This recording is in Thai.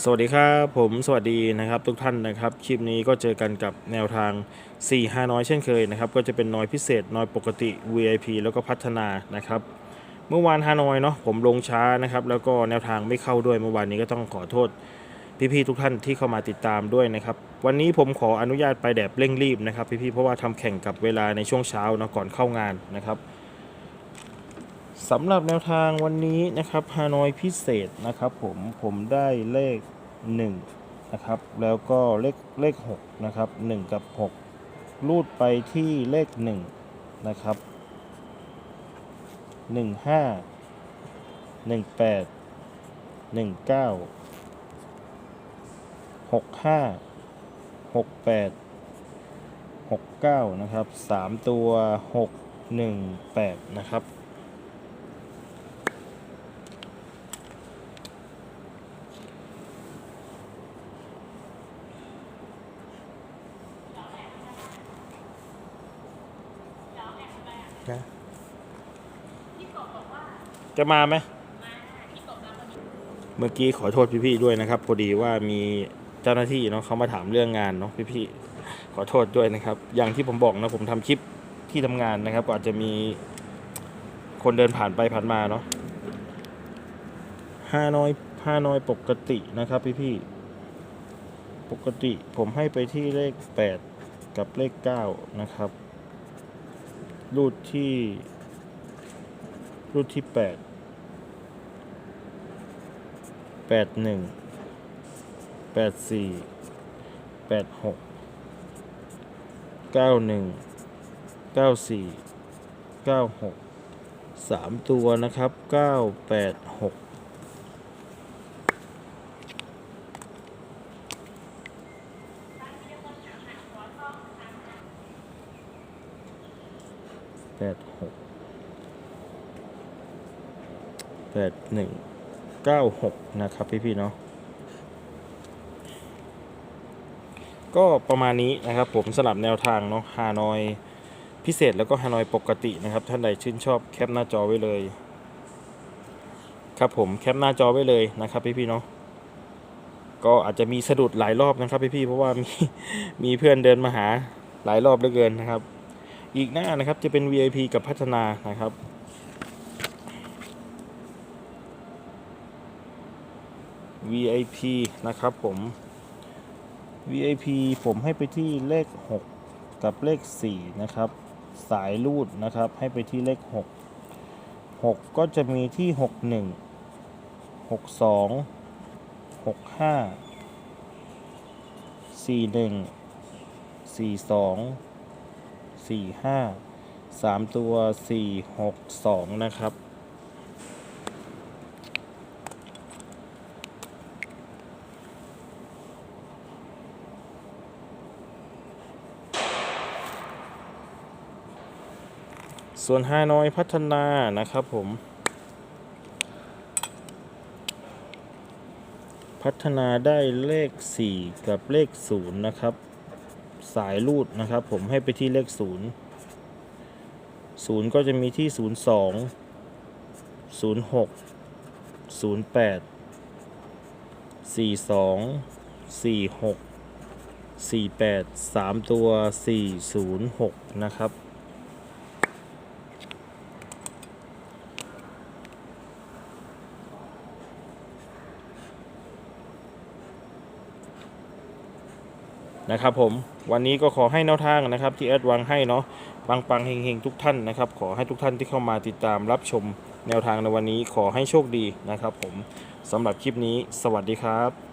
สวัสดีครับผมสวัสดีนะครับทุกท่านนะครับคลิปนี้ก็เจอกันกับแนวทาง 4 5น้อยเช่นเคยนะครับก็จะเป็นน้อยพิเศษน้อยปกติ VIP แล้วก็พัฒนานะครับเมื่อวานฮานอยเนาะผมลงช้านะครับแล้วก็แนวทางไม่เข้าด้วยเมื่อวานนี้ก็ต้องขอโทษพี่ๆทุกท่านที่เข้ามาติดตามด้วยนะครับวันนี้ผมขออนุญาตไปแบบเร่งรีบนะครับพี่ๆเพราะว่าทำแข่งกับเวลาในช่วงเช้าเนาะก่อนเข้างานนะครับ สำหรับแนวทางวันนี้นะครับฮานอยพิเศษนะครับผมผมได้เลข1นะครับแล้วก็เลขเลข6นะครับ1 กับ 6 รูดไปที่เลข1นะครับ15 18 19 65 68 69นะครับ3ตัว 6 1 8นะครับ นะจะมาไหมเมื่อกี้ขอโทษพี่ๆด้วยนะครับ พอดีว่ามีเจ้าหน้าที่เนาะเขามาถามเรื่องงานเนาะพี่ๆขอโทษด้วยนะครับ อย่างที่ผมบอกนะผมทำคลิปที่ทำงานนะครับก็อาจจะมีคนเดินผ่านไปผ่านมาเนาะฮานอยฮานอยปกตินะครับ พี่ๆปกติผมให้ไปที่เลข8กับเลข9นะครับ รูดที่ รูดที่แปดแปดหนึ่งแปดสี่แปดหกเก้าหนึ่งเก้าสี่เก้าหกสามตัวนะครับเก้าแปดหก ปดหกแปดหนึ่งเก้าหกนะครับพี่ๆเนาะก็ประมาณนี้นะครับผมสลับแนวทางเนาะฮานอยพิเศษแล้วก็ฮานอยปกตินะครับ ท่านใดชื่นชอบแคปหน้าจอไว้เลย ครับผมแคปหน้าจอไว้เลยนะครับพี่ๆเนาะก็อาจจะมีสะดุดหลายรอบนะครับพี่ๆเพราะว่ามีมีเพื่อนเดินมาหาหลายรอบเหลือเกินนะครับ อีกหน้านะครับจะเป็น VIP กับพัฒนานะครับ VIP นะครับผม VIP ผมให้ไปที่เลข 6 กับเลข 4 นะครับ สายรูดนะครับ ให้ไปที่เลข 6 6 ก็จะมีที่ 61 62 65 41 42 45 3ตัว4 6 2นะครับ ส่วนฮานอยพัฒนานะครับผม พัฒนาได้เลข 4 กับเลข 0 นะครับ สายรูดนะครับ ผมให้ไปที่เลข 0 0 ก็จะมีที่ 02 06 08 42 46 48 3 ตัว 406 นะครับ นะครับผมวันนี้ก็ขอให้แนวทางนะครับที่แอดวางให้เนาะปังปังๆเฮงๆทุกท่านนะครับขอให้ทุกท่านที่เข้ามาติดตามรับชมแนวทางในวันนี้ขอให้โชคดีนะครับผมสำหรับคลิปนี้ สวัสดีครับ